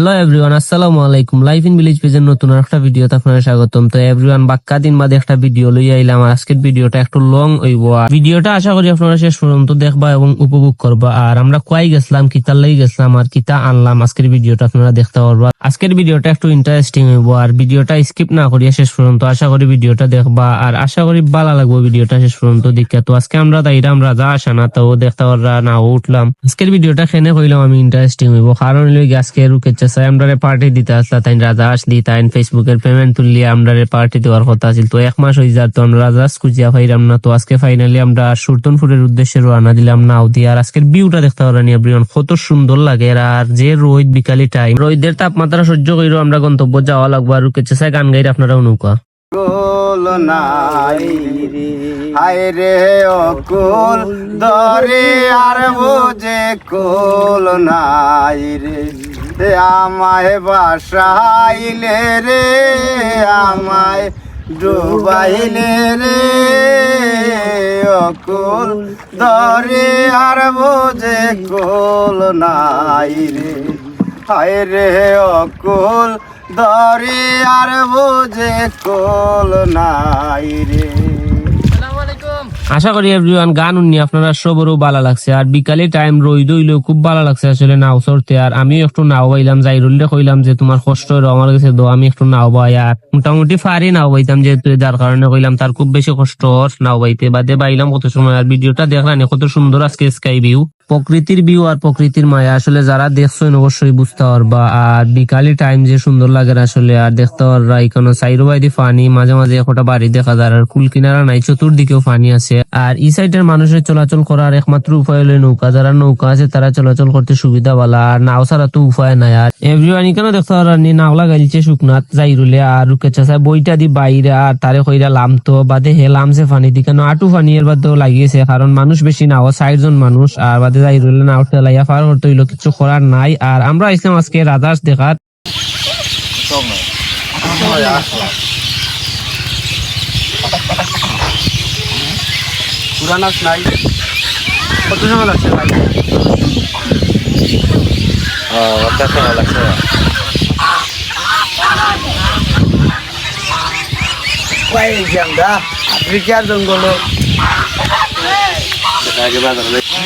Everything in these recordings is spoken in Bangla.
হ্যালো এভরিওয়ান, আসসালামু আলাইকুম। লাইফ ইন ভিলেজ পেজের নতুন একটা ভিডিওতে আপনাদের স্বাগতম। তো এভরিওয়ান, বাক্কা দিন বাদে একটা ভিডিও লই আইলাম। আজকের ভিডিওটা একটু লং হইব। ভিডিওটা আশা করি আপনারা শেষ পর্যন্ত দেখবা এবং উপভোগ করবা। আর আমরা কয়াই গেছিলাম কিতা লাগি গেছিলাম আর কিতা আনলাম। আজকের ভিডিওটা আপনারা দেখতে পারবা। আজকের ভিডিওটা একটু ইন্টারেস্টিং হইব। আর ভিডিওটা স্কিপ না করিয়া শেষ পর্যন্ত আশা করি ভিডিওটা দেখবা। আর আশা করি ভালো লাগবে ভিডিওটা শেষ পর্যন্ত দেখে তো আজকে আমরা তাইরাম রাজা আসা না তো দেখতে পাররা না উঠলাম। আজকের ভিডিওটা খেনে কইলাম আমি ইন্টারেস্টিং হইব। কারণ আজকে রুকে চাই আমরা পার্টি দিতে আসলা তাই রাজা আসলি তাই ফেসবুকের পেমেন্ট তুললি আমরা পার্টি দেওয়ার কথা আছিল। তো এক মাস হয়ে যাত আমরা রাজা খুঁজিয়া পাইলাম না। তো আজকে ফাইনালি আমরা সুলতানপুরের উদ্দেশ্যে রওনা দিলাম নাও দিয়ে। আর আজকের ভিউটা দেখতে পারেন এভরিওয়ান কত সুন্দর লাগে। আর যে রোদ বিকালি টাইম রোদের তাপমাত্রা সহ্য করিও আমরা গন্তব্য যাওয়া লাগবো। আর রুকে চাই গান গাইরে আপনারা নৌকা। হায় রে, অকুল দরে, আর বুঝে কুল নাই রে। আমায় বাসাইলে রে, আমায় ডুবাইলে রে। অকুল দরে আর বুঝে কুল নাই রে। হায় রে অকুল দরে আর বুঝে কোল নাই রে। আশা করি এভরিওয়ান গান উনি আপনারা সবরও ভালো লাগছে। আর বিকালে টাইম রই দইলেও খুব ভালো লাগছে আসলে নাও চড়তে আর আমি একটু নাও বাইলাম যাই রইলে কইলাম যে তোমার কষ্ট আমার কাছে দো আমি একটু নাও বাই আর মোটামুটি ফারি নাও বাইতাম যেহেতু, যার কারণে কইলাম তার খুব বেশি কষ্ট নাও বাইতে বাদে বাইলাম কত সময়, আর ভিডিওটা দেখলাম কত সুন্দর আজকে স্কাই ভিউ প্রকৃতির ভিউ আর প্রকৃতির মায়া। আসলে যারা দেখছেন অবশ্যই বুঝতে পারবা। আর বিকালি টাইম যে সুন্দর লাগে আসলে, আর দেখতে পারবা এখানে সাইরো বাইদি পানি মাঝে মাঝে একটা বাড়ি দেখা যায়। আর কুল কিনারা নাই, চতুর্দিকেও পানি আছে। আর এই সাইডের মানুষের চলাচল করার একমাত্র উপায় হলো নৌকা। যারা নৌকা আছে, তারা চলাচল করতে সুবিধা বালা আর নাও ছাড়া তো উপায় নাই। আর এভরিওয়ান এখানে দেখতে পারা নাও লাগাইছে শুকনাথ যাইরুলে। আর রুকে চাষায় বইটা দি বাইরে, আর তারে কইরা লামতো বাদে হে লামছে পানি দি কেন? আটু পানি এর বাদেও লাগিয়েছে। কারণ মানুষ বেশি নাও ষাট জন মানুষ। আর বাদে যাইরুলে নাও ঠেলাইয়া পার করতে হইল কিছু করার নাই। আর আমরা আসলাম আজকে রাজাস দেখার। পুরানাস নাই। কত সময় লাগছে ভাই? কয় আমরা আফ্রিকার জঙ্গল।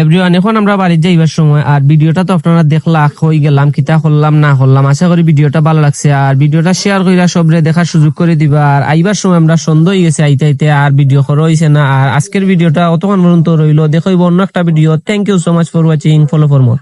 এভরিওয়ান এখন আমরা যাইবার সময়, আর ভিডিওটা তো আপনারা দেখলা হয়ে গেলাম, কিতা না আশা করি ভিডিওটা ভালো লাগছে। আর ভিডিওটা শেয়ার কইরা সবরে দেখার সুযোগ করে দিবা। আর আইবার সময় আমরা সন্দেহ হয়ে গেছে আইতে আইতে, আর ভিডিও করা না। আর আজকের ভিডিওটা অতক্ষণ পর্যন্ত রইল। দেখো অন্য একটা video thank you so much for watching follow for more